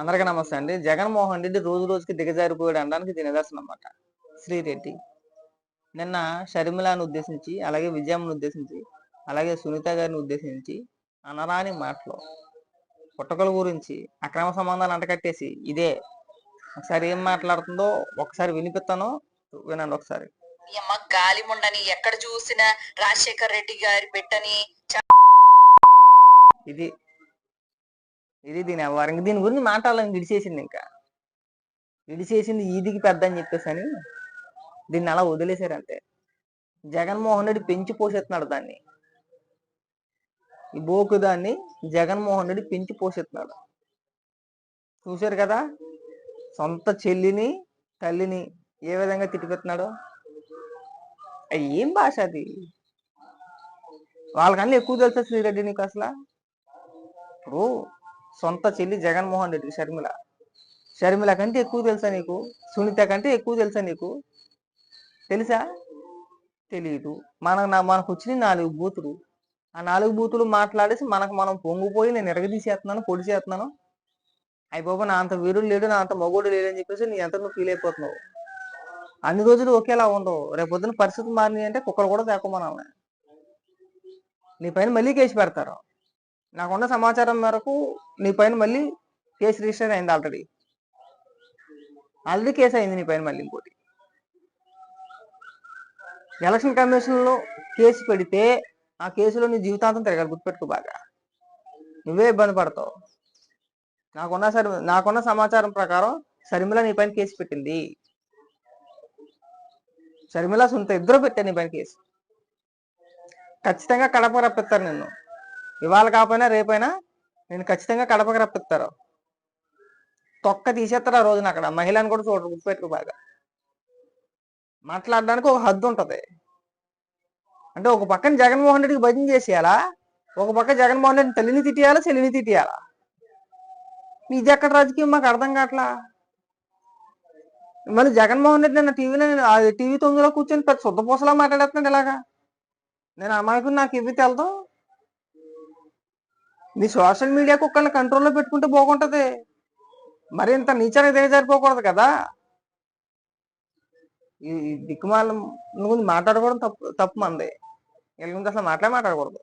అందరికీ నమస్తే అండి. జగన్మోహన్ రెడ్డి రోజు రోజుకి దిగజారిపోయాడు అనడానికి ఇది నిదర్శనం అన్నమాట. శ్రీరెడ్డి. నిన్న షర్మిలాను ఉద్దేశించి అలాగే విజయమ్మను ఉద్దేశించి అలాగే సునీత గారిని ఉద్దేశించి అనరాని మాటలు పుట్టకల గురించి అక్రమ సంబంధాలు అంటకట్టేసి ఇదే. ఒకసారి ఏం మాట్లాడుతుందో ఒకసారి వినిపిస్తాను. వినండి ఒకసారి. ఈ అమ్మ గాలి ముండని ఎక్కడ చూసినా రాజశేఖర్ రెడ్డి గారి బిడ్డని ఇది ఇది దీని వ్యవహారం దీని గురించి మాట్లాడాలని విడిచేసింది ఇంకా. విడిచేసింది ఈదికి పెద్ద అని చెప్పేసి అని దీన్ని అలా వదిలేశారు అంతే జగన్మోహన్ రెడ్డి పెంచి పోషిస్తున్నాడు దాన్ని. ఈ బోకు దాన్ని జగన్మోహన్ రెడ్డి పెంచి పోషిస్తున్నాడు. చూశారు కదా? సొంత చెల్లిని తల్లిని ఏ విధంగా తిట్టిపెడుతున్నాడు ఏం భాష అది? వాళ్ళకన్నా ఎక్కువ తెలుసా శ్రీరెడ్డి నీకు అసలు? ఇప్పుడు సొంత చెల్లి జగన్మోహన్ రెడ్డి షర్మిల. షర్మిల కంటే ఎక్కువ తెలుసా నీకు? సునీత కంటే ఎక్కువ తెలుసా నీకు? తెలుసా? తెలియదు మన నా- మనకు వచ్చిన నాలుగు బూతులు. ఆ నాలుగు బూతులు మాట్లాడేసి మనకు మనం పొంగిపోయి నేను ఎరగదీసేస్తున్నాను పొడి చేస్తున్నాను అయ్యి నా అంత వీరుడు లేడు నా అంత మగోడు లేడు అని చెప్పేసి నీ ఎంత నువ్వు ఫీల్ అయిపోతున్నావు. అన్ని రోజులు ఒకేలా ఉండవు. రేపు పరిస్థితి మారినాయి అంటే కుక్కలు కూడా తేకమనాలి నీ పైన మళ్ళీ కేసు పెడతారు. నాకున్న సమాచారం మేరకు నీ పైన మళ్ళీ కేసు రిజిస్టర్ అయింది ఆల్రెడీ ఆల్రెడీ కేసు అయింది నీ పైన మళ్ళీ ఇంకోటి. ఎలక్షన్ కమిషన్లో కేసు పెడితే ఆ కేసులో నీ జీవితాంతం తిరగాలి గుర్తుపెట్టుకో బాగా. నువ్వే ఇబ్బంది పడతావు. నాకున్న సరి నాకున్న సమాచారం ప్రకారం శర్మిల నీ పైన కేసు పెట్టింది. శర్మిల సొంత ఇద్దరు పెట్టారు నీ పైన కేసు. ఖచ్చితంగా కడప రప్పిస్తారు నిన్ను. ఇవాళ కాకపోయినా రేపైనా నేను ఖచ్చితంగా కడపకి రప్పిస్తారు. తొక్క తీసేస్తారు ఆ రోజున అక్కడ. మహిళను కూడా చూడరు గుర్తుపెట్టుకో బాగా. మాట్లాడడానికి ఒక హద్దు ఉంటుంది. అంటే ఒక పక్కన జగన్మోహన్ రెడ్డికి భజన చేసేయాలా? ఒక పక్క జగన్మోహన్ రెడ్డి తల్లిని తిట్టేయాలా చెల్లిని తిట్టేయాలా? ఇది ఎక్కడ రాజకీయం? మాకు అర్థం కావట్లా? మళ్ళీ జగన్మోహన్ రెడ్డి నిన్న టీవీలో టీవీ తొమ్మిదిలో కూర్చొని పెద్ద శుద్ధ పూసలా ఇలాగా నేను అమాయకుని నాకు ఇవి తెలదు. నీ సోషల్ మీడియా కుక్కల్ని కంట్రోల్లో పెట్టుకుంటే బాగుంటది. మరి ఇంత నీచానికి దిగజారిపోకూడదు కదా. ఈ ఈ దిక్కుమాల గురించి మాట్లాడకూడదు తప్పు తప్పు మంది. వీళ్ళ గురించి అసలు మాట్లాడే మాట్లాడకూడదు.